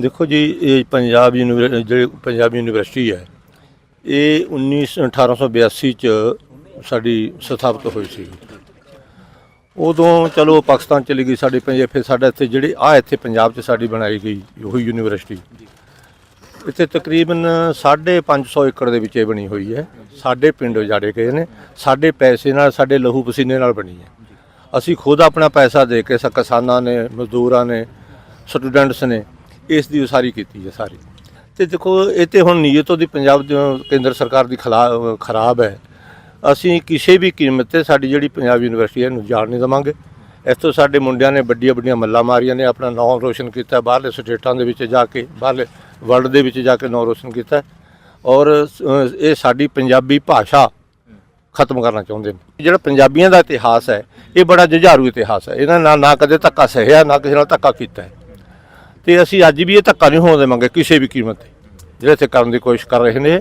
ਦੇਖੋ ਜੀ, ਇਹ ਪੰਜਾਬ ਯੂਨੀਵਰ, ਜਿਹੜੀ ਪੰਜਾਬ ਯੂਨੀਵਰਸਿਟੀ ਹੈ, ਇਹ 19 1882 ਚ ਸਾਡੀ ਸਥਾਪਿਤ ਹੋਈ ਸੀ। ਉਦੋਂ ਚਲੋ ਪਾਕਿਸਤਾਨ ਚਲੀ ਗਈ ਸਾਡੀ ਪੰਜਾਬ ਫਿਰ ਸਾਡਾ ਇੱਥੇ ਜਿਹੜੇ ਆ ਇੱਥੇ ਪੰਜਾਬ 'ਚ ਸਾਡੀ ਬਣਾਈ ਗਈ, ਉਹੀ ਯੂਨੀਵਰਸਿਟੀ। ਇੱਥੇ ਤਕਰੀਬਨ 550 ਏਕੜ ਦੇ ਵਿੱਚ ਇਹ ਬਣੀ ਹੋਈ ਹੈ। ਸਾਡੇ ਪਿੰਡ ਉਜਾੜੇ ਗਏ ਨੇ, ਸਾਡੇ ਪੈਸੇ ਨਾਲ, ਸਾਡੇ ਲਹੂ ਪਸੀਨੇ ਨਾਲ ਬਣੀ ਹੈ। ਅਸੀਂ ਖੁਦ ਆਪਣਾ ਪੈਸਾ ਦੇ ਕੇ, ਕਿਸਾਨਾਂ ਨੇ, ਮਜ਼ਦੂਰਾਂ ਨੇ, ਸਟੂਡੈਂਟਸ ਨੇ ਇਸ ਦੀ ਉਸਾਰੀ ਕੀਤੀ ਹੈ ਸਾਰੀ। ਤੇ ਦੇਖੋ, ਇਹ ਤੇ ਹੁਣ ਨੀਅਤ ਉਹਦੀ ਪੰਜਾਬ ਦੀ ਕੇਂਦਰ ਸਰਕਾਰ ਦੀ ਖਿਲਾ- ਖਰਾਬ ਹੈ। ਅਸੀਂ ਕਿਸੇ ਵੀ ਕੀਮਤ ਤੇ ਸਾਡੀ ਜਿਹੜੀ ਪੰਜਾਬ ਯੂਨੀਵਰਸਿਟੀ ਹੈ ਇਹਨੂੰ ਜਾਣ ਨਹੀਂ ਦੇਵਾਂਗੇ। ਇੱਥੋਂ ਸਾਡੇ ਮੁੰਡਿਆਂ ਨੇ ਵੱਡੀਆਂ ਵੱਡੀਆਂ ਮੱਲਾਂ ਮਾਰੀਆਂ ਨੇ, ਆਪਣਾ ਨਾਮ ਰੋਸ਼ਨ ਕੀਤਾ, ਬਾਹਰਲੇ ਸਟੇਟਾਂ ਦੇ ਵਿੱਚ ਜਾ ਕੇ, ਬਾਹਰਲੇ ਵਰਲਡ ਦੇ ਵਿੱਚ ਜਾ ਕੇ ਨਾਮ ਰੋਸ਼ਨ ਕੀਤਾ। ਔਰ ਇਹ ਸਾਡੀ ਪੰਜਾਬੀ ਭਾਸ਼ਾ ਖਤਮ ਕਰਨਾ ਚਾਹੁੰਦੇ ਨੇ। ਜਿਹੜਾ ਪੰਜਾਬੀਆਂ ਦਾ ਇਤਿਹਾਸ ਹੈ, ਇਹ ਬੜਾ ਜੁਝਾਰੂ ਇਤਿਹਾਸ ਹੈ। ਇਹਨਾਂ ਨਾਲ ਨਾ ਕਦੇ ਧੱਕਾ ਸਹਿਆ, ਨਾ ਕਿਸੇ ਨਾਲ ਧੱਕਾ ਕੀਤਾ ਹੈ। ਤੇ ਅਸੀਂ ਅੱਜ ਵੀ ਇਹ ਧੱਕਾ ਨਹੀਂ ਹੋਣ ਦੇਵਾਂਗੇ ਕਿਸੇ ਵੀ ਕੀਮਤ ਤੇ, ਜਿਹੜੇ ਇੱਥੇ ਕਰਨ ਦੀ ਕੋਸ਼ਿਸ਼ ਕਰ ਰਹੇ ਨੇ।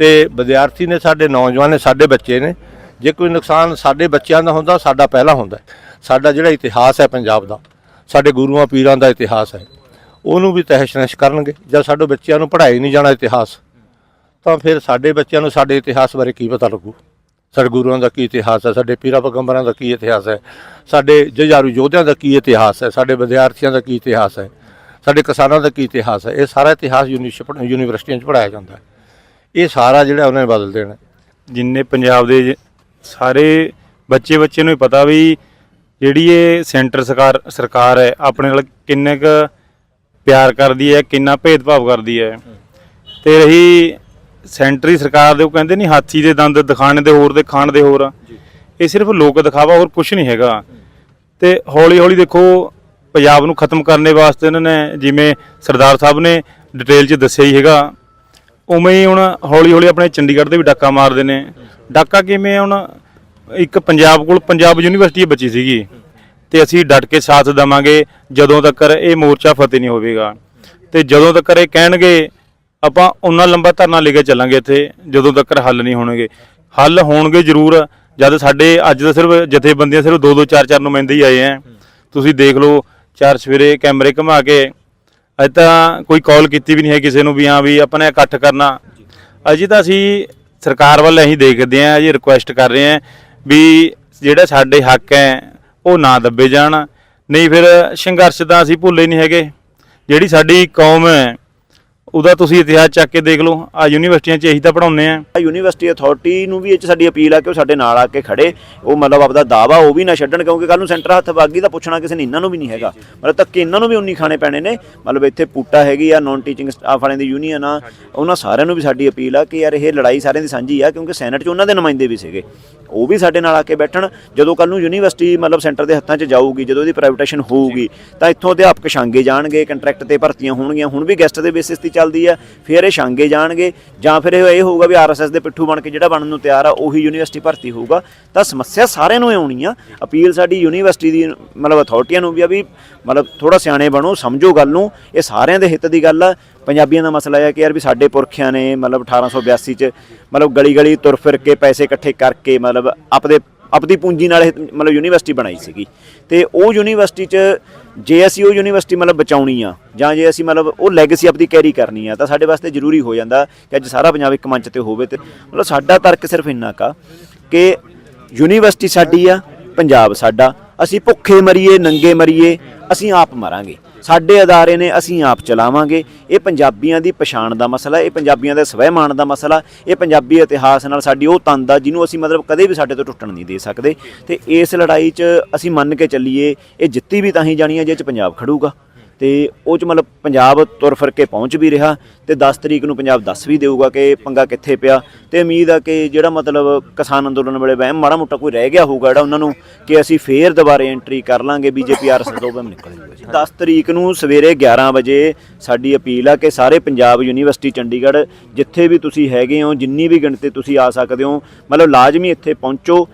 ਤੇ ਵਿਦਿਆਰਥੀ ਨੇ ਸਾਡੇ, ਨੌਜਵਾਨ ਨੇ, ਸਾਡੇ ਬੱਚੇ ਨੇ, ਜੇ ਕੋਈ ਨੁਕਸਾਨ ਸਾਡੇ ਬੱਚਿਆਂ ਦਾ ਹੁੰਦਾ, ਸਾਡਾ ਪਹਿਲਾ ਹੁੰਦਾ ਸਾਡਾ ਜਿਹੜਾ ਇਤਿਹਾਸ ਹੈ ਪੰਜਾਬ ਦਾ, ਸਾਡੇ ਗੁਰੂਆਂ, ਪੀਰਾਂ ਦਾ ਇਤਿਹਾਸ ਹੈ, ਉਹਨੂੰ ਵੀ ਤਹਿਸ਼ ਨਹਿਸ਼ ਕਰਨਗੇ। ਜਦ ਸਾਡੇ ਬੱਚਿਆਂ ਨੂੰ ਪੜ੍ਹਾਈ ਨਹੀਂ ਜਾਣਾ ਇਤਿਹਾਸ, ਤਾਂ ਫਿਰ ਸਾਡੇ ਬੱਚਿਆਂ ਨੂੰ ਸਾਡੇ ਇਤਿਹਾਸ ਬਾਰੇ ਕੀ ਪਤਾ ਲੱਗੂ? ਸਾਡੇ ਗੁਰੂਆਂ ਦਾ ਕੀ ਇਤਿਹਾਸ ਹੈ? ਸਾਡੇ ਪੀਰਾਂ ਪੈਗੰਬਰਾਂ ਦਾ ਕੀ ਇਤਿਹਾਸ ਹੈ? ਸਾਡੇ ਜੁਝਾਰੂ ਯੋਧਿਆਂ ਦਾ ਕੀ ਇਤਿਹਾਸ ਹੈ? ਸਾਡੇ ਵਿਦਿਆਰਥੀਆਂ ਦਾ ਕੀ ਇਤਿਹਾਸ ਹੈ? ਸਾਡੇ ਕਿਸਾਨਾਂ ਦਾ ਕੀ ਇਤਿਹਾਸ ਹੈ? ਇਹ ਸਾਰਾ ਇਤਿਹਾਸ ਯੂਨੀਵਰਸਿਟੀ- ਯੂਨੀਵਰਸਿਟੀਆਂ 'ਚ ਪੜ੍ਹਾਇਆ ਜਾਂਦਾ ਹੈ। ਇਹ ਸਾਰਾ ਜਿਹੜਾ ਉਹਨਾਂ ਨੇ ਬਦਲ ਦੇਣਾ ਜਿੰਨੇ ਪੰਜਾਬ ਦੇ ਸਾਰੇ ਬੱਚੇ ਬੱਚੇ ਨੂੰ ਹੀ ਪਤਾ ਵੀ ਜਿਹੜੀ ਇਹ ਸੈਂਟਰ ਸਰਕਾਰ ਸਰਕਾਰ ਹੈ ਆਪਣੇ ਨਾਲ ਕਿੰਨੇ ਕ ਪਿਆਰ ਕਰਦੀ ਹੈ ਕਿੰਨਾ ਭੇਦਭਾਵ ਕਰਦੀ ਹੈ। ਤੇ ਰਹੀ ਸੈਂਟਰੀ ਸਰਕਾਰ ਦੇ ਉਹ ਕਹਿੰਦੇ ਨਹੀਂ ਹਾਥੀ ਦੇ ਦੰਦ ਦਿਖਾਣੇ ਦੇ ਹੋਰ ਦੇ ਖਾਣ ਦੇ ਹੋਰ ਇਹ ਸਿਰਫ ਲੋਕ ਦਿਖਾਵਾ ਹੋਰ ਕੁਝ ਨਹੀਂ ਹੈਗਾ। ਤੇ ਹੌਲੀ ਹੌਲੀ ਦੇਖੋ ਪੰਜਾਬ ਨੂੰ ਖਤਮ ਕਰਨੇ ਵਾਸਤੇ ਇਹਨਾਂ ਨੇ ਜਿਵੇਂ ਸਰਦਾਰ ਸਾਹਿਬ ਨੇ ਡਿਟੇਲ 'ਚ ਦੱਸਿਆ ਹੀ ਹੈਗਾ, ਉਵੇਂ ਹੀ ਹੁਣ ਹੌਲੀ ਹੌਲੀ ਆਪਣੇ ਚੰਡੀਗੜ੍ਹ ਦੇ ਵੀ ਡਾਕਾ ਮਾਰਦੇ ਨੇ। ਡਾਕਾ ਕਿਵੇਂ ਹੁਣ? ਇੱਕ ਪੰਜਾਬ ਕੋਲ ਪੰਜਾਬ ਯੂਨੀਵਰਸਿਟੀ ਬਚੀ ਸੀਗੀ ਤੇ ਅਸੀਂ ਡਟ ਕੇ ਸਾਥ ਦੇਵਾਂਗੇ, ਜਦੋਂ ਤੱਕ ਇਹ ਮੋਰਚਾ ਫਤਿਹ ਨਹੀਂ ਹੋਵੇਗਾ। ਤੇ ਜਦੋਂ ਤੱਕ ਇਹ ਕਹਿਣਗੇ, ਆਪਾਂ ਉਹਨਾਂ ਲੰਬਾ ਧਰਨਾ ਲੈ ਕੇ ਚੱਲਾਂਗੇ ਇੱਥੇ, ਜਦੋਂ ਤੱਕ ਹੱਲ ਨਹੀਂ ਹੋਣਗੇ। ਹੱਲ ਹੋਣਗੇ ਜ਼ਰੂਰ, ਜਦ ਸਾਡੇ ਅੱਜ ਤਾਂ ਸਿਰਫ ਜਥੇਬੰਦੀਆਂ ਸਿਰਫ ਦੋ ਦੋ ਚਾਰ ਚਾਰ ਨੁਮਾਇੰਦੇ ਹੀ ਆਏ ਆ ਤੁਸੀਂ ਦੇਖ ਲਓ ਚਾਰ ਸਵੇਰੇ ਕੈਮਰੇ ਘੁਮਾ ਕੇ, ਅਜੇ ਤਾਂ ਕੋਈ ਕਾਲ ਕੀਤੀ ਵੀ ਨਹੀਂ ਹੈ ਕਿਸੇ ਨੂੰ ਵੀ ਹਾਂ ਵੀ ਆਪਾਂ ਨੇ ਇਕੱਠ ਕਰਨਾ। ਅਜੇ ਤਾਂ ਅਸੀਂ ਸਰਕਾਰ ਵੱਲ ਅਸੀਂ ਦੇਖਦੇ ਆਂ ਜੀ ਰਿਕੁਐਸਟ ਕਰ ਰਹੇ ਆਂ ਵੀ ਜਿਹੜਾ ਸਾਡੇ ਹੱਕ ਹੈ, ਉਹ ਨਾ ਦੱਬੇ ਜਾਣ। ਨਹੀਂ ਫਿਰ ਸੰਘਰਸ਼ ਤਾਂ ਅਸੀਂ ਭੁੱਲੇ ਨਹੀਂ ਹੈਗੇ। ਜਿਹੜੀ ਸਾਡੀ ਕੌਮ ਹੈ ਉਹਦਾ ਤੁਸੀਂ ਇਤਿਹਾਸ ਚੱਕ ਕੇ ਦੇਖ ਲਓ ਆ ਯੂਨੀਵਰਸਿਟੀਆਂ 'ਚ ਇਹੀ ਤਾਂ ਪੜਾਉਂਦੇ ਆ। ਯੂਨੀਵਰਸਿਟੀ ਅਥਾਰਟੀ ਨੂੰ ਵੀ ਇਹ 'ਚ ਸਾਡੀ ਅਪੀਲ ਆ ਕਿ ਉਹ ਸਾਡੇ ਨਾਲ ਆ ਕੇ ਖੜੇ। ਉਹ ਮਤਲਬ ਆਪਦਾ ਦਾਵਾ ਉਹ ਵੀ ਨਾ ਛੱਡਣ, ਕਿਉਂਕਿ ਕੱਲ ਨੂੰ ਸੈਂਟਰ ਹੱਥ ਵਾਗੀ ਤਾਂ ਪੁੱਛਣਾ ਕਿਸੇ ਨੇ ਇਹਨਾਂ ਨੂੰ ਵੀ ਨਹੀਂ ਹੈਗਾ। ਮਤਲਬ ਧੱਕੇ ਇਹਨਾਂ ਨੂੰ ਵੀ ਉਨੀ ਖਾਣੇ ਪੈਣੇ ਨੇ। ਮਤਲਬ ਇੱਥੇ ਪੂਟਾ ਹੈਗੀ ਆ ਨਾਨ ਟੀਚਿੰਗ ਸਟਾਫ ਵਾਲਿਆਂ ਦੀ ਯੂਨੀਅਨ ਆ। ਉਹਨਾਂ ਸਾਰਿਆਂ ਨੂੰ ਵੀ ਸਾਡੀ ਅਪੀਲ ਆ ਕਿ ਯਾਰ ਇਹ ਲੜਾਈ ਸਾਰਿਆਂ ਦੀ ਸਾਂਝੀ ਆ, ਕਿਉਂਕਿ ਸੈਨੇਟ 'ਚ ਉਹਨਾਂ ਦੇ ਨੁਮਾਇੰਦੇ ਵੀ ਸੀਗੇ। ਉਹ ਵੀ ਸਾਡੇ ਨਾਲ ਆ ਕੇ ਬੈਠਣ। ਜਦੋਂ ਕੱਲ ਨੂੰ ਯੂਨੀਵਰਸਿਟੀ ਮਤਲਬ ਸੈਂਟਰ ਦੇ ਹੱਥਾਂ 'ਚ ਜਾਊਗੀ, ਜਦੋਂ ਇਹਦੀ ਪ੍ਰਾਈਵੇਟੇਸ਼ਨ ਹੋਊਗੀ, ਤਾਂ ਇੱਥੋਂ ਅਧਿਆਪਕ ਛਾਂਗੇ ਜਾਣਗੇ ਕੰਟਰੈਕਟ ਤੇ ਭਰਤੀਆਂ ਹੋਣਗੀਆਂ। ਹੁਣ ਵੀ ਗੈਸਟ ਦੇ ਬੇਸਿਸ ਤੇ ਚੱਲਦੀ ਆ, ਫਿਰ ਇਹ ਛਾਂਗੇ ਜਾਣਗੇ, ਜਾਂ ਫਿਰ ਇਹ ਹੋਊਗਾ ਵੀ ਆਰਐਸਐਸ ਦੇ ਪਿੱਠੂ ਬਣ ਕੇ ਜਿਹੜਾ ਬਣਨ ਨੂੰ ਤਿਆਰ ਆ, ਉਹੀ ਯੂਨੀਵਰਸਿਟੀ ਭਰਤੀ ਹੋਊਗਾ। ਤਾਂ ਸਮੱਸਿਆ ਸਾਰਿਆਂ ਨੂੰ ਹੀ ਆਉਣੀ ਆ। ਅਪੀਲ ਸਾਡੀ ਯੂਨੀਵਰਸਿਟੀ ਦੀ, ਮਤਲਬ ਅਥਾਰਟੀਆਂ ਨੂੰ ਵੀ ਆ ਵੀ, ਮਤਲਬ ਥੋੜਾ ਸਿਆਣੇ ਬਣੋ, ਸਮਝੋ ਗੱਲ ਨੂੰ, ਇਹ ਸਾਰਿਆਂ ਦੇ ਹਿੱਤ ਦੀ ਗੱਲ ਆ। ਪੰਜਾਬੀਆਂ ਦਾ ਮਸਲਾ ਹੈ ਕਿ ਯਾਰ ਵੀ ਸਾਡੇ ਪੁਰਖਿਆਂ ਨੇ, ਮਤਲਬ 1882 ਚ, ਮਤਲਬ ਗਲੀ ਗਲੀ ਤੁਰ ਫਿਰ ਕੇ ਪੈਸੇ ਇਕੱਠੇ ਕਰਕੇ, ਮਤਲਬ ਆਪਦੇ, ਆਪਦੀ ਪੂੰਜੀ ਨਾਲ ਇਹ, ਮਤਲਬ ਯੂਨੀਵਰਸਿਟੀ ਬਣਾਈ ਸੀਗੀ। ਤੇ ਉਹ ਯੂਨੀਵਰਸਿਟੀ 'ਚ ਜੇ ਅਸੀਂ ਉਹ ਯੂਨੀਵਰਸਿਟੀ ਮਤਲਬ ਬਚਾਉਣੀ ਆ, ਜਾਂ ਜੇ ਅਸੀਂ ਮਤਲਬ ਉਹ ਲੈਗੇਸੀ ਆਪਦੀ ਕੈਰੀ ਕਰਨੀ ਆ, ਤਾਂ ਸਾਡੇ ਵਾਸਤੇ ਜ਼ਰੂਰੀ ਹੋ ਜਾਂਦਾ ਕਿ ਅੱਜ ਸਾਰਾ ਪੰਜਾਬ ਇੱਕ ਮੰਚ ਤੇ ਹੋਵੇ ਤੇ ਮਤਲਬ ਸਾਡਾ ਤਰਕ ਸਿਰਫ ਇੰਨਾ ਕਾ ਕਿ ਯੂਨੀਵਰਸਿਟੀ ਸਾਡੀ ਆ, ਪੰਜਾਬ ਸਾਡਾ, ਅਸੀਂ ਭੁੱਖੇ ਮਰੀਏ, ਨੰਗੇ ਮਰੀਏ, ਅਸੀਂ ਆਪ ਮਰਾਂਗੇ। ਸਾਡੇ ਅਦਾਰੇ ਨੇ ਅਸੀਂ ਆਪ ਚਲਾਵਾਂਗੇ। ਇਹ ਪੰਜਾਬੀਆਂ ਦੀ ਪਛਾਣ ਦਾ ਮਸਲਾ, ਇਹ ਪੰਜਾਬੀਆਂ ਦੇ ਸਵੈਮਾਨ ਦਾ ਮਸਲਾ, ਇਹ ਪੰਜਾਬੀ ਇਤਿਹਾਸ ਨਾਲ ਸਾਡੀ ਉਹ ਤੰਦ ਆ ਜਿਹਨੂੰ ਅਸੀਂ ਮਤਲਬ ਕਦੇ ਵੀ ਸਾਡੇ ਤੋਂ ਟੁੱਟਣ ਨਹੀਂ ਦੇ ਸਕਦੇ। ਤੇ ਇਸ ਲੜਾਈ 'ਚ ਅਸੀਂ ਮੰਨ ਕੇ ਚੱਲੀਏ, ਇਹ ਜਿੱਤੀ ਵੀ ਤਾਂ ਹੀ ਜਾਣੀ ਹੈ, ਜੇ 'ਚ ਪੰਜਾਬ ਖੜੂਗਾ। ਤੇ ਉਹ ਚ ਮਤਲਬ ਪੰਜਾਬ ਤੁਰ ਫਿਰ ਕੇ ਪਹੁੰਚ ਵੀ ਰਿਹਾ ਤੇ 10 ਤਰੀਕ ਨੂੰ ਪੰਜਾਬ ਦੱਸ ਵੀ ਦੇਊਗਾ ਕਿ ਪੰਗਾ ਕਿੱਥੇ ਪਿਆ ਤੇ ਉਮੀਦ ਆ ਕਿ ਜਿਹੜਾ ਮਤਲਬ ਕਿਸਾਨ ਅੰਦੋਲਨ ਵੇਲੇ ਵਹਿਮ ਮਾੜਾ ਮੋਟਾ ਕੋਈ ਰਹਿ ਗਿਆ ਹੋਊਗਾ ਜਿਹੜਾ ਉਹਨਾਂ ਨੂੰ ਕਿ ਅਸੀਂ ਫੇਰ ਦੁਬਾਰੇ ਐਂਟਰੀ ਕਰ ਲਾਂਗੇ, ਬੀਜੇਪੀ ਆਰਐਸਐਸ ਤੋਂ ਵਹਿਮ ਨਿਕਲ ਜੂਗਾ ਜੀ। 10 ਤਰੀਕ ਨੂੰ ਸਵੇਰੇ 11 ਵਜੇ ਸਾਡੀ ਅਪੀਲ ਆ ਕਿ ਸਾਰੇ ਪੰਜਾਬ ਯੂਨੀਵਰਸਿਟੀ ਚੰਡੀਗੜ੍ਹ ਜਿੱਥੇ ਵੀ ਤੁਸੀਂ ਹੈਗੇ ਹੋ, ਜਿੰਨੀ ਵੀ ਗਿਣਤੀ ਤੁਸੀਂ ਆ ਸਕਦੇ ਹੋ, ਮਤਲਬ ਲਾਜ਼ਮੀ ਇੱਥੇ ਪਹੁੰਚੋ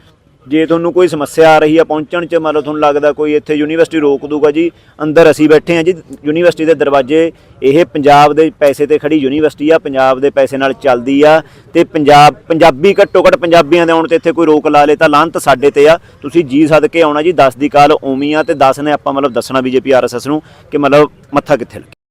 ਜੇ ਤੁਹਾਨੂੰ ਕੋਈ ਸਮੱਸਿਆ ਆ ਰਹੀ ਆ ਪਹੁੰਚਣ ਚ ਮਤਲਬ ਤੁਹਾਨੂੰ ਲੱਗਦਾ ਕੋਈ ਇੱਥੇ ਯੂਨੀਵਰਸਿਟੀ ਰੋਕ ਦੂਗਾ ਜੀ, ਅੰਦਰ ਅਸੀਂ ਬੈਠੇ ਆ ਜੀ, ਯੂਨੀਵਰਸਿਟੀ ਦੇ ਦਰਵਾਜ਼ੇ, ਇਹ ਪੰਜਾਬ ਦੇ ਪੈਸੇ ਤੇ ਖੜੀ ਯੂਨੀਵਰਸਿਟੀ ਆ, ਪੰਜਾਬ ਦੇ ਪੈਸੇ ਨਾਲ ਚੱਲਦੀ ਆ, ਤੇ ਪੰਜਾਬ, ਪੰਜਾਬੀ ਘੱਟੋ ਘੱਟ ਪੰਜਾਬੀਆਂ ਦੇ ਆਉਣ ਤੇ ਇੱਥੇ ਕੋਈ ਰੋਕ ਲਾ ਲੇ ਤਾਂ ਲਾਂਤ ਸਾਡੇ ਤੇ ਆ। ਤੁਸੀਂ ਜੀ ਸਦਕੇ ਆਉਣਾ ਜੀ 10 ਦੀ ਕਾਲ ਓਮੀ ਆ ਤੇ 10 ਨੇ ਆਪਾਂ ਮਤਲਬ ਦੱਸਣਾ ਬੀਜੇਪੀ, ਆਰਐਸਐਸ ਨੂੰ ਕਿ ਮਤਲਬ ਮੱਥਾ ਕਿੱਥੇ ਲੱਗੇ।